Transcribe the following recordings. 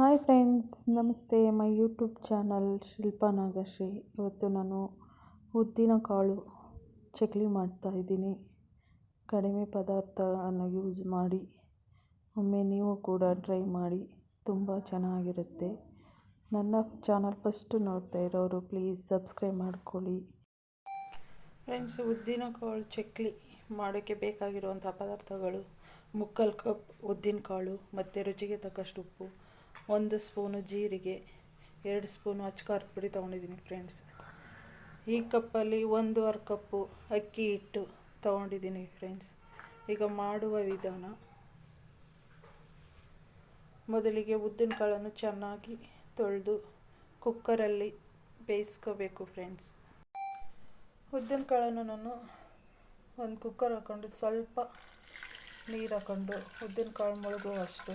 Hi friends, ನಮಸ್ತೆ. My YouTube channel Shilpa Nagashree. ಇವತ್ತು ನಾನು ಉದ್ದಿನ ಕಾಳು ಚಕ್ಲಿ ಮಾಡ್ತಾ ಇದ್ದೀನಿ. ಕಡಿಮೆ ಪದಾರ್ಥವನ್ನು ಯೂಸ್ ಮಾಡಿ. ಒಮ್ಮೆ ನೀವು ಕೂಡ ಟ್ರೈ ಮಾಡಿ. ತುಂಬ ಚೆನ್ನಾಗಿರುತ್ತೆ. ನನ್ನ ಚಾನಲ್ ಫಸ್ಟ್ ನೋಡ್ತಾ ಇರೋರು ಪ್ಲೀಸ್ ಸಬ್ಸ್ಕ್ರೈಬ್ ಮಾಡ್ಕೊಳ್ಳಿ. ಫ್ರೆಂಡ್ಸ್, ಉದ್ದಿನ ಕಾಳು ಚಕ್ಲಿ ಮಾಡೋಕ್ಕೆ ಬೇಕಾಗಿರುವಂಥ ಪದಾರ್ಥಗಳು ಮುಕ್ಕಲ್ ಕಪ್ ಉದ್ದಿನ ಕಾಳು, ಮತ್ತು ರುಚಿಗೆ ತಕ್ಕಷ್ಟು ಉಪ್ಪು ಒಂದು ಸ್ಪೂನು ಜೀರಿಗೆ, ಎರಡು ಸ್ಪೂನು ಅಚ್ಕಾರದ ಪುಡಿ ತೊಗೊಂಡಿದ್ದೀನಿ ಫ್ರೆಂಡ್ಸ್ ಈ ಕಪ್ಪಲ್ಲಿ ಒಂದೂವರೆ ಕಪ್ಪು ಅಕ್ಕಿ ಹಿಟ್ಟು ತೊಗೊಂಡಿದ್ದೀನಿ ಫ್ರೆಂಡ್ಸ್ ಈಗ ಮಾಡುವ ವಿಧಾನ, ಮೊದಲಿಗೆ ಉದ್ದಿನ ಕಾಳನ್ನು ಚೆನ್ನಾಗಿ ತೊಳೆದು ಕುಕ್ಕರಲ್ಲಿ ಬೇಯಿಸ್ಕೋಬೇಕು ಫ್ರೆಂಡ್ಸ್ ಉದ್ದಿನ ಕಾಳನ್ನು ನಾನು ಒಂದು ಕುಕ್ಕರ್ ಹಾಕ್ಕೊಂಡು ಸ್ವಲ್ಪ ನೀರು ಹಾಕ್ಕೊಂಡು ಉದ್ದಿನ ಕಾಳು ಮುಳುಗುವಷ್ಟು.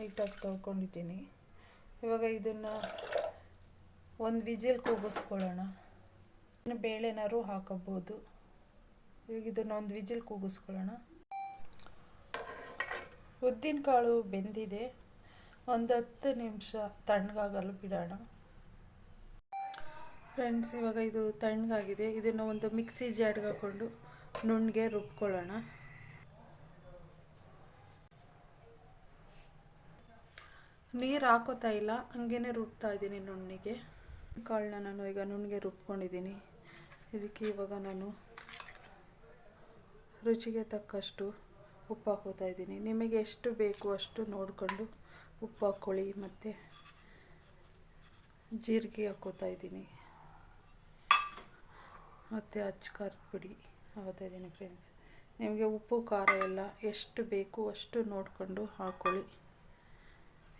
ನೀಟಾಗಿ ತೊಳ್ಕೊಂಡಿದ್ದೀನಿ. ಇವಾಗ ಇದನ್ನು ಒಂದು ವಿಜಿಲ್ ಕೂಗಿಸ್ಕೊಳ್ಳೋಣ. ಇನ್ನು ಬೇಳೆನಾರು ಹಾಕಬೋದು. ಇವಾಗ ಇದನ್ನು ಒಂದು ವಿಜಿಲ್ ಕೂಗಿಸ್ಕೊಳ್ಳೋಣ. ಉದ್ದಿನ ಕಾಳು ಬೆಂದಿದೆ. ಒಂದು ಹತ್ತು ನಿಮಿಷ ತಣ್ಣಗಾಗಲು ಬಿಡೋಣ. ಫ್ರೆಂಡ್ಸ್, ಇವಾಗ ಇದು ತಣ್ಣಗಾಗಿದೆ. ಇದನ್ನು ಒಂದು ಮಿಕ್ಸಿ ಜಾಡ್ಗೆ ಹಾಕ್ಕೊಂಡು ನುಣ್ಣಗೆ ರುಬ್ಕೊಳ್ಳೋಣ. ನೀರು ಹಾಕೋತಾ ಇಲ್ಲ ಹಂಗೇ ರುಬ್ತಾ ಇದ್ದೀನಿ ನುಣ್ಣಿಗೆ. ಕಾಳನ್ನ ನಾನು ಈಗ ನುಣ್ಣಿಗೆ ರುಬ್ಕೊಂಡಿದ್ದೀನಿ. ಇದಕ್ಕೆ ಇವಾಗ ನಾನು ರುಚಿಗೆ ತಕ್ಕಷ್ಟು ಉಪ್ಪು ಹಾಕೋತಾ ಇದ್ದೀನಿ. ನಿಮಗೆ ಎಷ್ಟು ಬೇಕು ಅಷ್ಟು ನೋಡಿಕೊಂಡು ಉಪ್ಪು ಹಾಕ್ಕೊಳ್ಳಿ ಮತ್ತು ಜೀರಿಗೆ ಹಾಕೋತಾ ಇದ್ದೀನಿ. ಮತ್ತು ಅಚ್ಚು ಖಾರದ ಪುಡಿ ಹಾಕೋತಾ ಇದ್ದೀನಿ ಫ್ರೆಂಡ್ಸ್ ನಿಮಗೆ ಉಪ್ಪು, ಖಾರ ಎಲ್ಲ ಎಷ್ಟು ಬೇಕು ಅಷ್ಟು ನೋಡಿಕೊಂಡು ಹಾಕ್ಕೊಳ್ಳಿ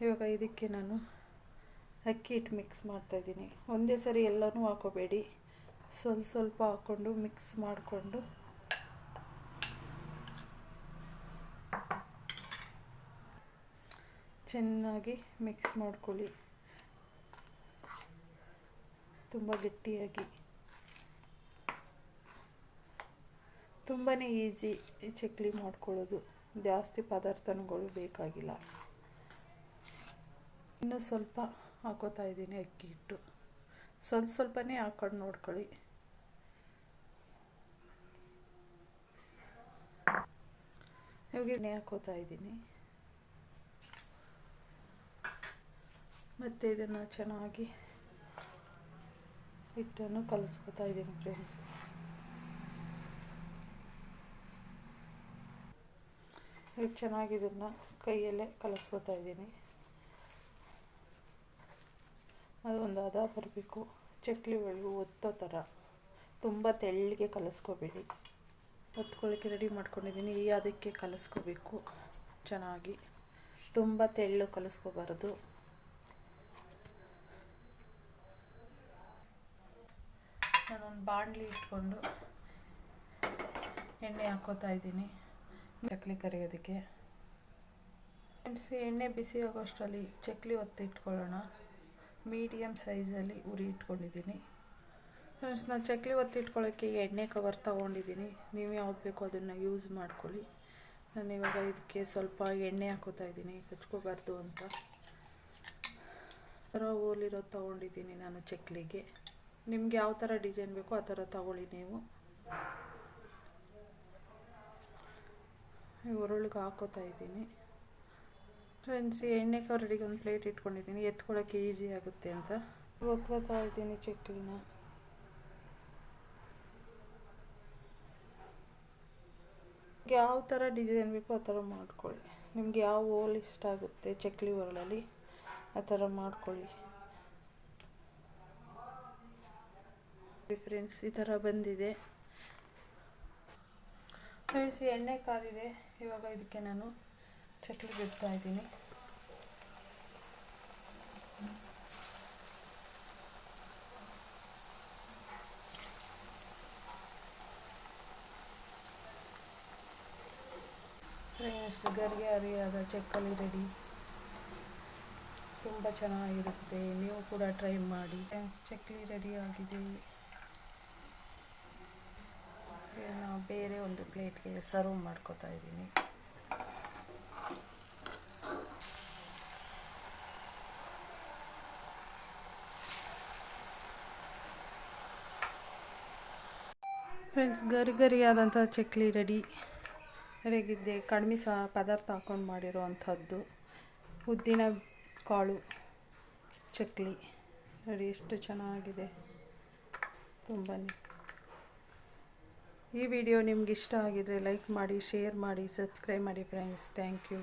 ಇವಾಗ ಇದಕ್ಕೆ ನಾನು ಅಕ್ಕಿ ಹಿಟ್ಟು ಮಿಕ್ಸ್ ಮಾಡ್ತಾಯಿದ್ದೀನಿ ಒಂದೇ ಸರಿ ಎಲ್ಲನೂ ಹಾಕೋಬೇಡಿ. ಸ್ವಲ್ಪ ಸ್ವಲ್ಪ ಹಾಕ್ಕೊಂಡು ಮಿಕ್ಸ್ ಮಾಡಿಕೊಂಡು. ಚೆನ್ನಾಗಿ ಮಿಕ್ಸ್ ಮಾಡ್ಕೊಳ್ಳಿ. ತುಂಬ ಗಟ್ಟಿಯಾಗಿ. ತುಂಬಾ ಈಸಿ ಚಕ್ಲಿ ಮಾಡ್ಕೊಳ್ಳೋದು. ಜಾಸ್ತಿ ಪದಾರ್ಥಗಳು ಬೇಕಾಗಿಲ್ಲ. ಇನ್ನೂ ಸ್ವಲ್ಪ ಹಾಕೋತಾ ಇದ್ದೀನಿ ಅಕ್ಕಿ ಹಿಟ್ಟು. ಸ್ವಲ್ಪ ಸ್ವಲ್ಪನೇ ಹಾಕೊಂಡು ನೋಡ್ಕೊಳ್ಳಿ. ಇವಾಗ ಹಾಕೋತಾ ಇದ್ದೀನಿ. ಮತ್ತು ಇದನ್ನು ಚೆನ್ನಾಗಿ ಹಿಟ್ಟನ್ನು ಕಲಿಸ್ಕೊತಾ ಇದ್ದೀನಿ ಫ್ರೆಂಡ್ಸ್ ಚೆನ್ನಾಗಿ ಇದನ್ನು ಕೈಯಲ್ಲೇ ಕಲಿಸ್ಕೊತಾ ಇದ್ದೀನಿ. ಅದು ಒಂದು ಹದ ಬರಬೇಕು. ಚಕ್ಲಿಗಳು ಒತ್ತೋ ಥರ. ತುಂಬ ತೆಳ್ಳಗೆ ಕಲಸ್ಕೊಬೇಡಿ. ಒತ್ಕೊಳ್ಳೋಕ್ಕೆ ರೆಡಿ ಮಾಡ್ಕೊಂಡಿದ್ದೀನಿ. ಈ ಅದಕ್ಕೆ ಕಲಸ್ಕೋಬೇಕು. ಚೆನ್ನಾಗಿ. ತುಂಬ ತೆಳ್ಳು ಕಲಿಸ್ಕೋಬಾರ್ದು. ನಾನೊಂದು ಬಾಣಲಿ ಇಟ್ಕೊಂಡು ಎಣ್ಣೆ ಹಾಕೋತಾ ಇದ್ದೀನಿ. ಚಕ್ಲಿ ಕರಿಯೋದಕ್ಕೆ. ಎಣ್ಣೆ ಬಿಸಿ ಆಗೋಷ್ಟರಲ್ಲಿ ಚಕ್ಲಿ ಒತ್ತಿ ಇಟ್ಕೊಳ್ಳೋಣ. ಮೀಡಿಯಮ್ ಸೈಜಲ್ಲಿ ಉರಿ ಇಟ್ಕೊಂಡಿದ್ದೀನಿ. ಫ್ರೆಂಡ್ಸ್, ನಾನು ಚಕ್ಲಿ ಒತ್ತಿ ಇಟ್ಕೊಳ್ಳೋಕ್ಕೆ ಎಣ್ಣೆ ಕವರ್ ತೊಗೊಂಡಿದ್ದೀನಿ. ನೀವು ಯಾವ್ದು ಬೇಕೋ ಅದನ್ನು ಯೂಸ್ ಮಾಡ್ಕೊಳ್ಳಿ. ನಾನು ಇವಾಗ ಇದಕ್ಕೆ ಸ್ವಲ್ಪ ಎಣ್ಣೆ ಹಾಕೋತಾ ಇದ್ದೀನಿ ಹಚ್ಕೋಬಾರ್ದು ಅಂತ. ಥರ ಓಲಿರೋ ತೊಗೊಂಡಿದ್ದೀನಿ ನಾನು ಚಕ್ಲಿಗೆ. ನಿಮ್ಗೆ ಯಾವ ಥರ ಡಿಸೈನ್ ಬೇಕೋ ಆ ಥರ ತೊಗೊಳ್ಳಿ ನೀವು. ಉರುಳಿಗೆ ಹಾಕೋತಾ ಇದ್ದೀನಿ. ಫ್ರೆಂಡ್ಸ್ ಎಣ್ಣೆ ಕರಡಿಗೆ ಒಂದು ಪ್ಲೇಟ್ ಇಟ್ಕೊಂಡಿದ್ದೀನಿ. ಎತ್ಕೊಳ್ಳೋಕ್ಕೆ ಈಸಿ ಆಗುತ್ತೆ ಅಂತ. ಒತ್ಕೋತಾ ಇದ್ದೀನಿ ಚಕ್ಲಿನ. ಯಾವ ಥರ ಡಿಸೈನ್ ಬೇಕೋ ಆ ಥರ ಮಾಡ್ಕೊಳ್ಳಿ. ನಿಮ್ಗೆ ಯಾವ ಓಲ್ ಇಷ್ಟ ಆಗುತ್ತೆ ಚಕ್ಲಿ ಹೊರಳಲ್ಲಿ ಆ ಥರ ಮಾಡ್ಕೊಳ್ಳಿ. ಫ್ರೆಂಡ್ಸ್ ಈ ಥರ ಬಂದಿದೆ. ಫ್ರೆಂಡ್ಸ್ ಎಣ್ಣೆ ಕಾದಿದೆ. ಇವಾಗ ಇದಕ್ಕೆ ನಾನು ಚಕ್ಲಿ ಬಿಡ್ತಾ ಇದ್ದೀನಿ ಫ್ರೆಂಡ್ಸ್ ಗರಿಗೆ ಅರಿಯಾದ ಚಕ್ಕಲಿ ರೆಡಿ ತುಂಬ ಚೆನ್ನಾಗಿರುತ್ತೆ ನೀವು ಕೂಡ ಟ್ರೈ ಮಾಡಿ ಫ್ರೆಂಡ್ಸ್ ಚಕ್ಲಿ ರೆಡಿ ಆಗಿದೆ ನಾವು ಬೇರೆ ಒಂದು ಪ್ಲೇಟ್ಗೆ ಸರ್ವ್ ಮಾಡ್ಕೋತಾ ಇದ್ದೀನಿ ಫ್ರೆಂಡ್ಸ್ ಗರಿ ಗರಿಯಾದಂಥ ಚಕ್ಲಿ ರೆಡಿ ರೆಗಿದ್ದೆ ಕಡಿಮೆ ಸಹ ಪದಾರ್ಥ ಹಾಕ್ಕೊಂಡು ಮಾಡಿರೋ ಅಂಥದ್ದು ಉದ್ದಿನ ಕಾಳು ಚಕ್ಲಿ. ನೋಡಿ ಎಷ್ಟು ಚೆನ್ನಾಗಿದೆ. ತುಂಬಾ ಈ ವಿಡಿಯೋ ನಿಮ್ಗೆ ಇಷ್ಟ ಆಗಿದರೆ ಲೈಕ್ ಮಾಡಿ ಶೇರ್ ಮಾಡಿ ಸಬ್ಸ್ಕ್ರೈಬ್ ಮಾಡಿ ಫ್ರೆಂಡ್ಸ್ ಥ್ಯಾಂಕ್ ಯು